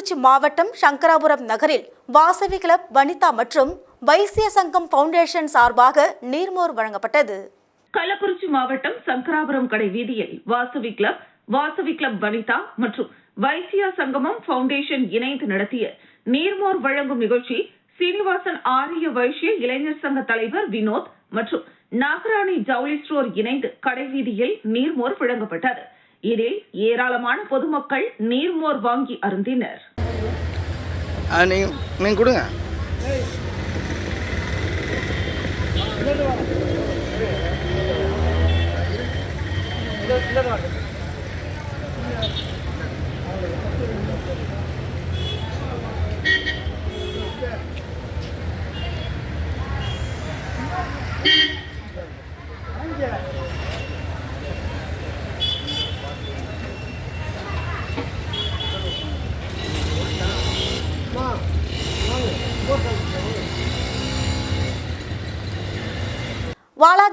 கள்ளக்குறிச்சி மாவட்டம் சங்கராபுரம் நகரில் வாசவி கிளப் வனிதா மற்றும் வைசிய சங்கம் ஃபவுண்டேஷன் சார்பாக நீர்மோர் வழங்கப்பட்டது. கள்ளக்குறிச்சி மாவட்டம் சங்கராபுரம் கடை வீதியில் வாசவி கிளப் வாசவி கிளப் வனிதா மற்றும் வைசியா சங்கமம் ஃபவுண்டேஷன் இணைந்து நடத்திய நீர்மோர் வழங்கும் நிகழ்ச்சி சீனிவாசன் ஆரிய வைசிய இளைஞர் சங்க தலைவர் வினோத் மற்றும் நாகராணி ஜவுளி ஸ்டோர் இணைந்து கடைவீதியில் நீர்மோர் வழங்கப்பட்டது. இதில் ஏராளமான பொதுமக்கள் நீர்மோர் வாங்கி அருந்தினர். நீங்கள் நீங்கள் கொடுங்க.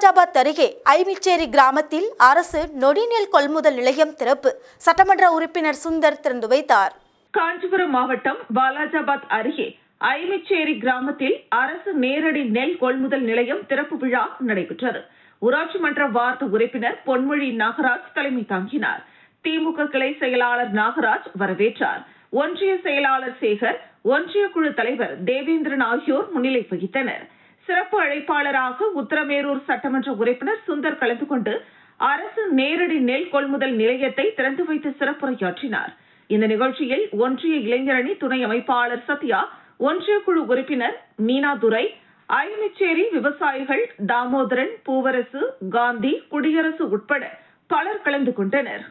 வாலாஜாபாத் அருகே ஐமிச்சேரி கிராமத்தில் அரசு நொடிநெல் கொள்முதல் நிலையம் திறப்பு. சட்டமன்ற உறுப்பினர் சுந்தர் திறந்து வைத்தார். காஞ்சிபுரம் மாவட்டம் பாலாஜாபாத் அருகே ஐமிச்சேரி கிராமத்தில் அரசு நேரடி நெல் கொள்முதல் நிலையம் திறப்பு விழா நடைபெற்றது. ஊராட்சி மன்ற வார்டு உறுப்பினர் பொன்மொழி நாகராஜ் தலைமை தாங்கினார். திமுக கிளை செயலாளர் நாகராஜ் வரவேற்றார். ஒன்றிய செயலாளர் சேகர் ஒன்றிய குழு தலைவர் தேவேந்திரன் ஆகியோர் முன்னிலை வகித்தனர். சிறப்பு அழைப்பாளராக உத்தரமேரூர் சட்டமன்ற உறுப்பினர் சுந்தர் கலந்து கொண்டு அரசு நேரடி நெல் கொள்முதல் நிலையத்தை திறந்து வைத்து சிறப்புரையாற்றினார். இந்த நிகழ்ச்சியில் ஒன்றிய இளைஞரணி துணை அமைப்பாளர் சத்யா ஒன்றிய குழு உறுப்பினர் மீனாதுரை ஐமிச்சேரி விவசாயிகள் தாமோதரன் பூவரசு காந்தி குடியரசு உட்பட பலர் கலந்து கொண்டனர்.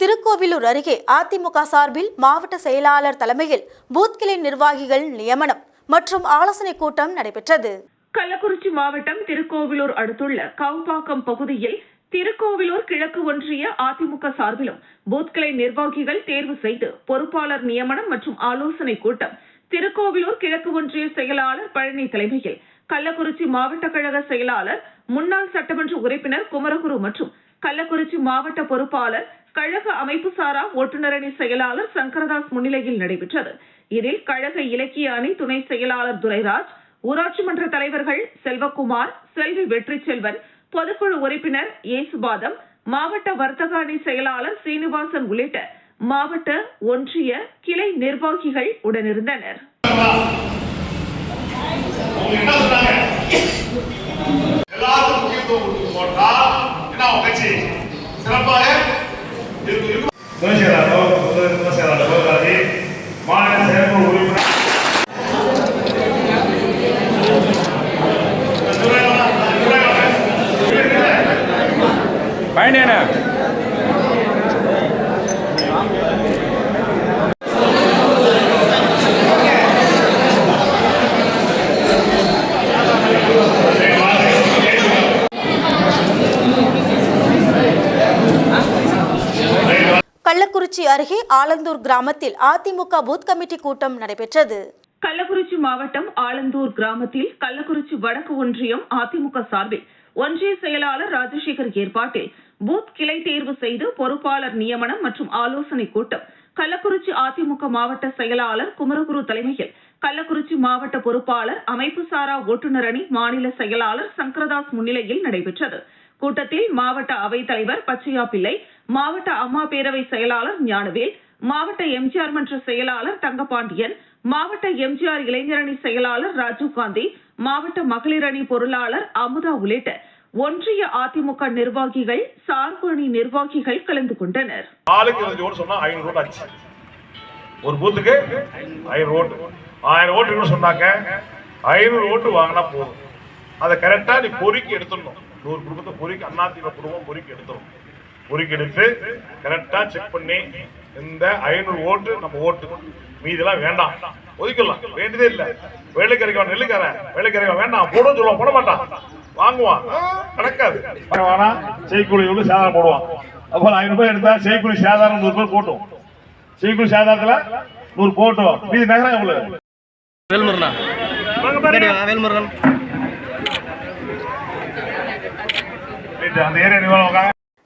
திருக்கோவிலூர் அருகே அதிமுக சார்பில் மாவட்ட செயலாளர் தலைமையில் பூத் கிளை நிர்வாகிகள் நியமனம் மற்றும் ஆலோசனை கூட்டம் நடைபெற்றது. கள்ளக்குறிச்சி மாவட்டம் திருக்கோவிலூர் அடுத்துள்ள கவுபாக்கம் பகுதியில் திருக்கோவிலூர் கிழக்கு ஒன்றிய அதிமுக சார்பிலும் பூத்கிளை நிர்வாகிகள் தேர்வு செய்து பொறுப்பாளர் நியமனம் மற்றும் ஆலோசனை கூட்டம் திருக்கோவிலூர் கிழக்கு ஒன்றிய செயலாளர் பழனி தலைமையில் கள்ளக்குறிச்சி மாவட்ட கழக செயலாளர் முன்னாள் சட்டமன்ற உறுப்பினர் குமரகுரு மற்றும் கள்ளக்குறிச்சி மாவட்ட பொறுப்பாளர் கழக அமைப்பு சாரா ஓட்டுநரணி செயலாளர் சங்கரதாஸ் முன்னிலையில் நடைபெற்றது. இதில் கழக இலக்கிய அணி துணை செயலாளர் துரைராஜ் ஊராட்சி மன்ற தலைவர்கள் செல்வகுமார் செல்வி வெற்றி செல்வன் பொதுக்குழு உறுப்பினர் ஏசுபாதம் மாவட்ட வர்த்தக அணி செயலாளர் சீனிவாசன் உள்ளிட்ட மாவட்ட ஒன்றிய கிளை நிர்வாகிகள் உடனிருந்தனர். என்ன சொன்னாங்க எல்லாருக்கும் முக்கியத்துவம் கொடுத்து போட்டா என்ன கட்சி சிறப்பாக இருக்கும் இருக்கும். துணை செயலாளர் முதல் துணை செயலாளர் சிவகாசி மாநில செயற்குழு உறுப்பினர் பயனேண்ணா கள்ளக்குறிச்சி அருகே ஆலந்தூர் கிராமத்தில் அதிமுக பூத் கமிட்டி கூட்டம் நடைபெற்றது. கள்ளக்குறிச்சி மாவட்டம் ஆலந்தூர் கிராமத்தில் கள்ளக்குறிச்சி வடக்கு ஒன்றியம் அதிமுக சார்பில் ஒன்றிய செயலாளர் ராஜசேகர் ஏற்பாட்டில் பூத் கிளை தேர்வு செய்து பொறுப்பாளர் நியமனம் மற்றும் ஆலோசனை கூட்டம். கள்ளக்குறிச்சி அதிமுக மாவட்ட செயலாளர் குமரகுரு தலைமையில் கள்ளக்குறிச்சி மாவட்ட பொறுப்பாளர் அமைப்பு சாரா ஓட்டுநர் அணி மாநில செயலாளர் சங்கரதாஸ் முன்னிலையில் நடைபெற்றது. கூட்டத்தில் மாவட்ட அவைத்தலைவர் பச்சையா பிள்ளை மாவட்ட அம்மா பேரவை செயலாளர் ஞானவேல் மாவட்ட எம்ஜிஆர் மன்ற செயலாளர் தங்கபாண்டியன் மாவட்ட எம்ஜிஆர் இளைஞரணி செயலாளர் ராஜீவ்காந்தி மாவட்ட மகளிர் அணி பொருளாளர் அமுதா உள்ளிட்ட ஒன்றிய அதிமுக நிர்வாகிகள் சார்பு அணி நிர்வாகிகள் கலந்து கொண்டனர். ஒரு பூத்துக்கு ஐநூறு ஓட்டு. ஆயிரம் ஓட்டு சொன்னாங்க ஐநூறு ஓட்டு வாங்கினா போதும். அதை கரெக்டா நீ பொறுக்கி எடுத்துடணும். நூறு குடும்பத்தை பொறுக்கி அண்ணாதிமுக குடும்பம் பொறுக்கி எடுத்துடணும். பொறுக்கி எடுத்து கரெக்டா செக் பண்ணி இந்த ஐநூறு ஓட்டு நம்ம ஓட்டு. மீதெல்லாம் வேண்டாம். ஒதுக்கலாம் வேண்டியதே இல்லை. வேலைக்கரைக்கான நெல்லுக்காரன். வேலைக்கரைக்கான வேண்டாம். போடும் சொல்லுவான். போட மாட்டான். வாங்குவான். ஆ, நடக்காது வேணா செய்கூலி எவ்வளவு சேதாரம் போடுவான். அப்போ ஐநூறு ரூபாய் எடுத்தா செய்கூலி சேதாரம் நூறு ரூபாய் போட்டும். செய்கூலி சேதாரத்துல நூறு போட்டோம். மீதி நகரம் எவ்வளவு? வேல்முருகனா. வேல்முருகன்.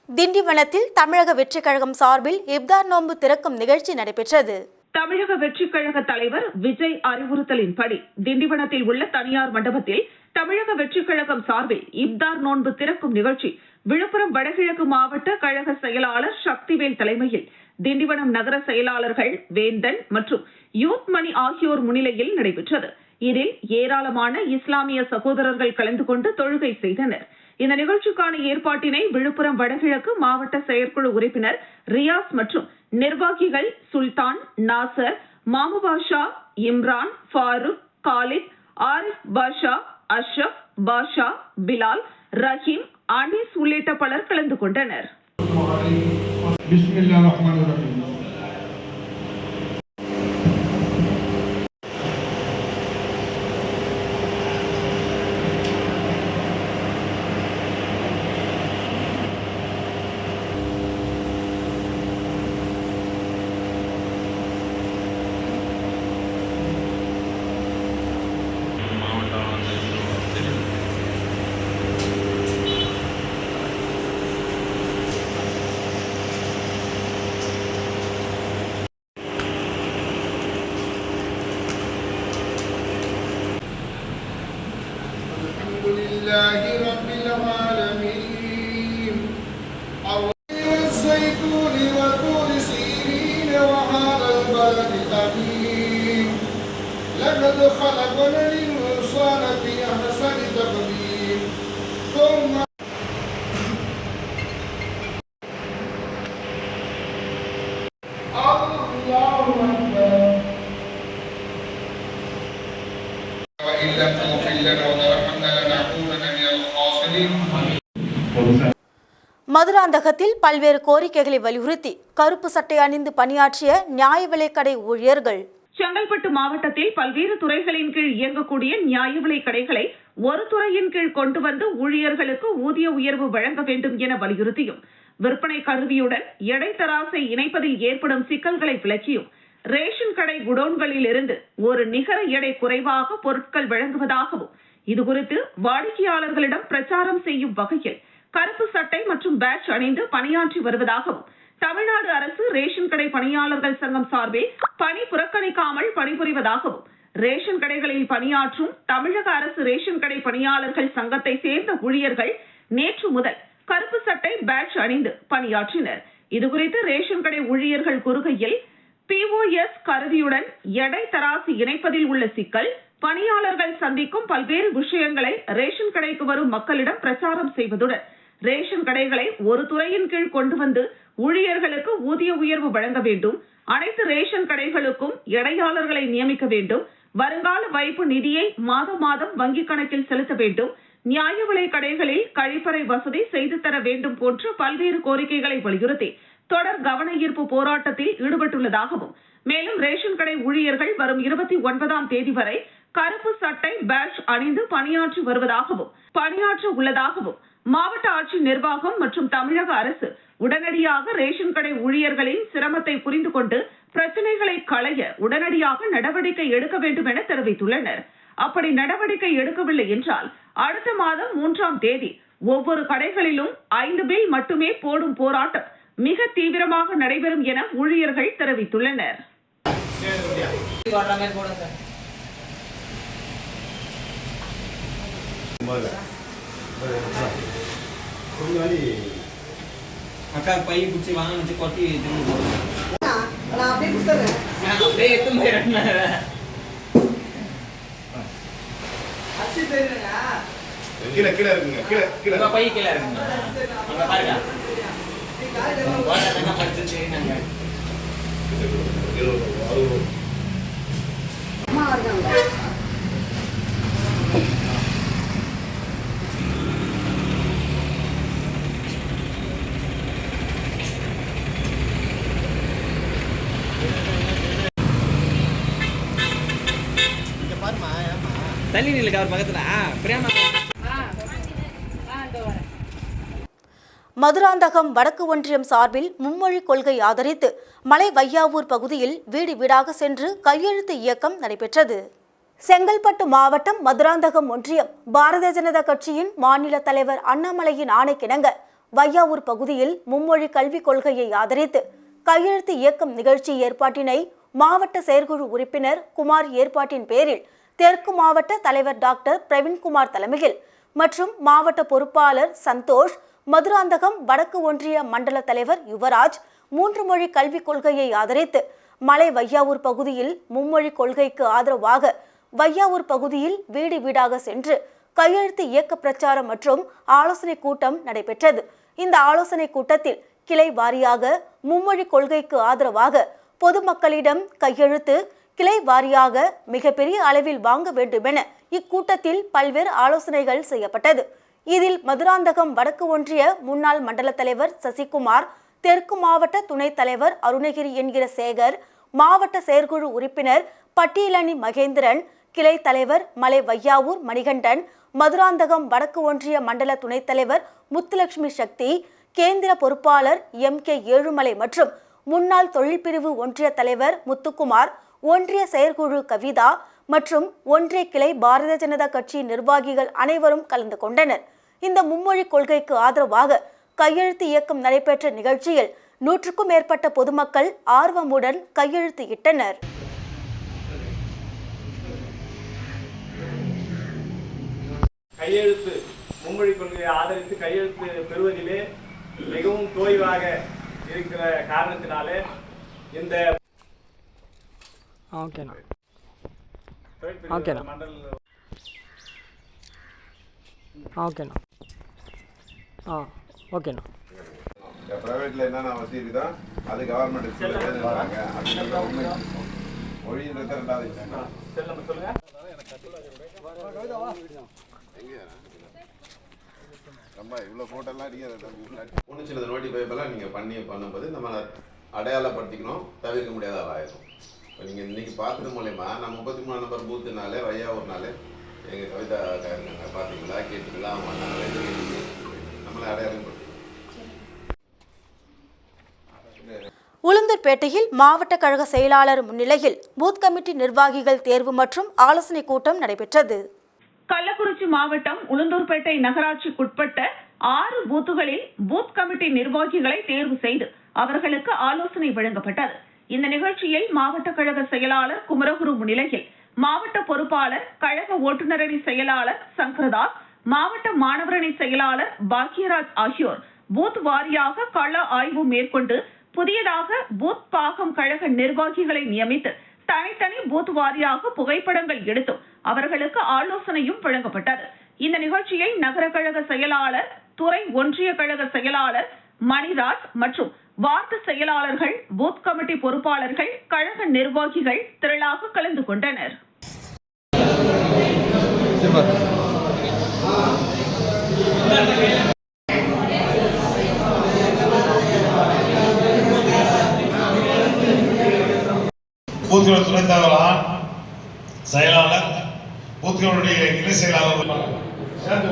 திண்டிவனத்தில் தமிழக வெற்றிக் கழகம் சார்பில் இப்தார் நோன்பு திறக்கும் நிகழ்ச்சி நடைபெற்றது. தமிழக வெற்றிக் கழக தலைவர் விஜய் அறிவுறுத்தலின்படி திண்டிவனத்தில் உள்ள தனியார் மண்டபத்தில் தமிழக வெற்றிக் கழகம் சார்பில் இப்தார் நோன்பு திறக்கும் நிகழ்ச்சி விழுப்புரம் வடகிழக்கு மாவட்ட கழக செயலாளர் சக்திவேல் தலைமையில் திண்டிவனம் நகர செயலாளர்கள் வேந்தன் மற்றும் யூத் மணி ஆகியோர் முன்னிலையில் நடைபெற்றது. இதில் ஏராளமான இஸ்லாமிய சகோதரர்கள் கலந்து கொண்டு தொழுகை செய்தனர். இந்த நிகழ்ச்சிக்கான ஏற்பாட்டினை விழுப்புரம் வடகிழக்கு மாவட்ட செயற்குழு உறுப்பினர் ரியாஸ் மற்றும் நிர்வாகிகள் சுல்தான் நாசர் மாமு பாஷா இம்ரான் ஃபாரூக் காலித் ஆரிஃப் பாஷா அஷ்ரப் பாஷா பிலால் ரஹீம் அனீஸ் உள்ளிட்ட பலர் கலந்து கொண்டனர். மதுராந்தகத்தில் பல்வேறு கோரிக்கைகளை வலியுறுத்தி கருப்பு சட்டை அணிந்து பணியாற்றிய நியாய விலைக்கடை ஊழியர்கள். செங்கல்பட்டு மாவட்டத்தில் பல்வேறு துறைகளின் கீழ் இயங்கக்கூடிய நியாய விலை கடைகளை ஒரு துறையின் கீழ் கொண்டு வந்து ஊழியர்களுக்கு ஊதிய உயர்வு வழங்க வேண்டும் என வலியுறுத்தியும் விற்பனை கருவியுடன் எடை தராசை இணைப்பதில் ஏற்படும் சிக்கல்களை விளக்கியும் ரேஷன் கடை குடோன்களில் இருந்து ஒரு நிகர எடை குறைவாக பொருட்கள் வழங்குவதாகவும் இதுகுறித்து வாடிக்கையாளர்களிடம் பிரச்சாரம் செய்யும் வகையில் கருப்பு சட்டை மற்றும் பேட்ச் அணிந்து பணியாற்றி வருவதாகவும் தமிழ்நாடு அரசு ரேஷன் கடை பணியாளர்கள் சங்கம் சார்பில் பணி புறக்கணிக்காமல் பணிபுரிவதாகவும் ரேஷன் கடைகளில் பணியாற்றும் தமிழக அரசு ரேஷன் கடை பணியாளர்கள் சங்கத்தை சேர்ந்த ஊழியர்கள் நேற்று முதல் கருப்பு சட்டை பேட்ச் அணிந்து பணியாற்றினர். இதுகுறித்து ரேஷன் கடை ஊழியர்கள் கூறுகையில் பிஓஎஸ் கருவியுடன் எடை தராசு இணைப்பதில் உள்ள சிக்கல் பணியாளர்கள் சந்திக்கும் பல்வேறு விஷயங்களை ரேஷன் கடைக்கு வரும் மக்களிடம் பிரச்சாரம் செய்வதுடன் ரேஷன் கடைகளை ஒரு துறையின் கீழ் கொண்டு வந்து ஊழியர்களுக்கு ஊதிய உயர்வு வழங்க வேண்டும். அனைத்து ரேஷன் கடைகளுக்கும் இடையாளர்களை நியமிக்க வேண்டும். வருங்கால வைப்பு நிதியை மாதம் மாதம் வங்கிக் கணக்கில் செலுத்த வேண்டும். நியாய விலை கடைகளில் கழிப்பறை வசதி செய்து தர வேண்டும் போன்ற பல்வேறு கோரிக்கைகளை வலியுறுத்தி தொடர் கவன ஈர்ப்பு போராட்டத்தில் ஈடுபட்டுள்ளதாகவும் மேலும் ரேஷன் கடை ஊழியர்கள் வரும் இருபத்தி ஒன்பதாம் தேதி வரை கருப்பு சட்டை பேட்ச் அணிந்து பணியாற்றி வருவதாகவும் பணியாற்ற உள்ளதாகவும் மாவட்ட ஆட்சி நிர்வாகம் மற்றும் தமிழக அரசு உடனடியாக ரேஷன் கடை ஊழியர்களின் சிரமத்தை புரிந்து கொண்டு பிரச்சனைகளை களைய உடனடியாக நடவடிக்கை எடுக்க வேண்டும் என தெரிவித்துள்ளனர். அப்படி நடவடிக்கை எடுக்கவில்லை என்றால் அடுத்த மாதம் மூன்றாம் தேதி ஒவ்வொரு கடைகளிலும் ஐந்து பில் மட்டுமே போடும் போராட்டம் மிக தீவிரமாக நடைபெறும் என ஊழியர்கள் தெரிவித்துள்ளனர். அக்கா பை பிடிச்சி வாங்க வச்சு கொட்டி திரும்ப போடுங்க நான் அப்படியே கொடுத்துறேன் நான் அப்படியே எடுத்து போயிடுறேன் அரிசி போயிருங்க கீழே கீழே இருக்குங்க கீழே கீழே. உங்க பை கீழே இருக்குங்க அங்க பாருங்க. என்ன படிச்சு நாங்க அம்மா இருக்காங்க தள்ளி இல்லை அவர் பக்கத்தில் பிரேமா மதுராந்தகம் வடக்கு ஒன்றியம் சார்பில் மும்மொழி கொள்கை ஆதரித்து மலை வையாவூர் பகுதியில் வீடு வீடாக சென்று கையெழுத்து இயக்கம் நடைபெற்றது. செங்கல்பட்டு மாவட்டம் மதுராந்தகம் ஒன்றியம் பாரதிய ஜனதா கட்சியின் மாநில தலைவர் அண்ணாமலையின் ஆணைக்கிணங்க வையாவூர் பகுதியில் மும்மொழி கல்விக் கொள்கையை ஆதரித்து கையெழுத்து இயக்கம் நிகழ்ச்சி ஏற்பாட்டினை மாவட்ட செயற்குழு உறுப்பினர் குமார் ஏற்பாட்டின் பேரில் தெற்கு மாவட்ட தலைவர் டாக்டர் பிரவீன்குமார் தலைமையில் மற்றும் மாவட்ட பொறுப்பாளர் சந்தோஷ் மதுராந்தகம் வடக்கு ஒன்றிய மண்டல தலைவர் யுவராஜ் மூன்று மொழி கல்விக் கொள்கையை ஆதரித்து மலை வையாவூர் பகுதியில் மும்மொழி கொள்கைக்கு ஆதரவாக வையாவூர் பகுதியில் வீடு வீடாக சென்று கையெழுத்து இயக்க பிரச்சாரம் மற்றும் ஆலோசனை கூட்டம் நடைபெற்றது. இந்த ஆலோசனை கூட்டத்தில் கிளை வாரியாக மும்மொழி கொள்கைக்கு ஆதரவாக பொதுமக்களிடம் கையெழுத்து கிளை வாரியாக மிகப்பெரிய அளவில் வாங்க வேண்டுமென இக்கூட்டத்தில் பல்வேறு ஆலோசனைகள் செய்யப்பட்டது. இதில் மதுராந்தகம் வடக்கு ஒன்றிய முன்னாள் மண்டல தலைவர் சசிகுமார் தெற்கு மாவட்ட துணைத் தலைவர் அருணகிரி என்கிற சேகர் மாவட்ட செயற்குழு உறுப்பினர் பட்டியலணி மகேந்திரன் கிளை தலைவர் மலை வையாவூர் மணிகண்டன் மதுராந்தகம் வடக்கு ஒன்றிய மண்டல துணைத் தலைவர் முத்துலட்சுமி சக்தி கேந்திர பொறுப்பாளர் எம் கே ஏழுமலை மற்றும் முன்னாள் தொழில்பிரிவு ஒன்றிய தலைவர் முத்துக்குமார் ஒன்றிய செயற்குழு கவிதா மற்றும் ஒன்றிய கிளை பாரதிய ஜனதா கட்சி நிர்வாகிகள் அனைவரும் கலந்து கொண்டனர். இந்த மும்மொழி கொள்கைக்கு ஆதரவாக கையெழுத்து இயக்கம் நடைபெற்ற நிகழ்ச்சியில் நூற்றுக்கும் மேற்பட்ட பொதுமக்கள் ஆர்வமுடன் கையெழுத்து இட்டனர் கையெழுத்து மும்மொழி கொள்கையை ஆதரித்து கையெழுத்து பெறுவதிலே மிகவும் தோய்வாக இருக்கிற காரணத்தினாலே இந்த ஓகேண்ணா ஓகேண்ணா. ஓகேண்ணா ஆ ஓகேண்ணா பிரைவேட்ல என்னென்ன வசதி இருக்குதோ அது கவர்மெண்ட் மொழின்றது ரெண்டாவது ரொம்ப இவ்வளோ ஃபோட்டோலாம் அடிக்காது ஒன்று சின்னது நோட்டி பைப்பெல்லாம் நீங்கள் பண்ணி பண்ணும்போது நம்ம அடையாளப்படுத்திக்கணும் தவிர்க்க முடியாத ஆளாயிரும் இப்போ நீங்கள் இன்னைக்கு பார்த்தது மூலயமா நான் முப்பத்தி மூணு நம்பர் பூத்துனாலே வையாவூர்னாலே எங்கள் கவிதா இருக்காங்க. பார்த்தீங்களா கேட்டீங்களா? வந்தாங்களே தெரியுது. நம்மளை அடையாளம் உளுந்தூர்பேட்டையில் மாவட்ட கழக செயலாளர் முன்னிலையில் பூத் கமிட்டி நிர்வாகிகள் தேர்வு மற்றும் ஆலோசனை கூட்டம் நடைபெற்றது. கள்ளக்குறிச்சி மாவட்டம் உளுந்தூர்பேட்டை நகராட்சிக்குட்பட்ட ஆறு பூத்துகளில் பூத் கமிட்டி நிர்வாகிகளை தேர்வு செய்து அவர்களுக்கு ஆலோசனை வழங்கப்பட்டது. இந்த நிகழ்ச்சியில் மாவட்ட கழக செயலாளர் குமரகுரு முன்னிலையில் மாவட்ட பொறுப்பாளர் கழக ஓட்டுநரணி செயலாளர் சங்கரதாஸ் மாவட்ட மாணவரணி செயலாளர் பாக்யராஜ் ஆகியோர் பூத் வாரியாக கள ஆய்வு மேற்கொண்டு புதியதாக பூத் பாகம் கழக நிர்வாகிகளை நியமித்து தனித்தனி பூத் வாரியாக புகைப்படங்கள் எடுத்தும் அவர்களுக்கு ஆலோசனையும் வழங்கப்பட்டது. இந்த நிகழ்ச்சியை நகர கழக செயலாளர் துறை ஒன்றிய கழக செயலாளர் மணிராஜ் மற்றும் வார்டு செயலாளர்கள் பூத் கமிட்டி பொறுப்பாளர்கள் கழக நிர்வாகிகள் திரளாக கலந்து கொண்டனர். பூத்துக்கள் துணைத் தலைவரான் செயலாளர் பூத்துகளுடைய இணை செயலாளர். சேர்த்து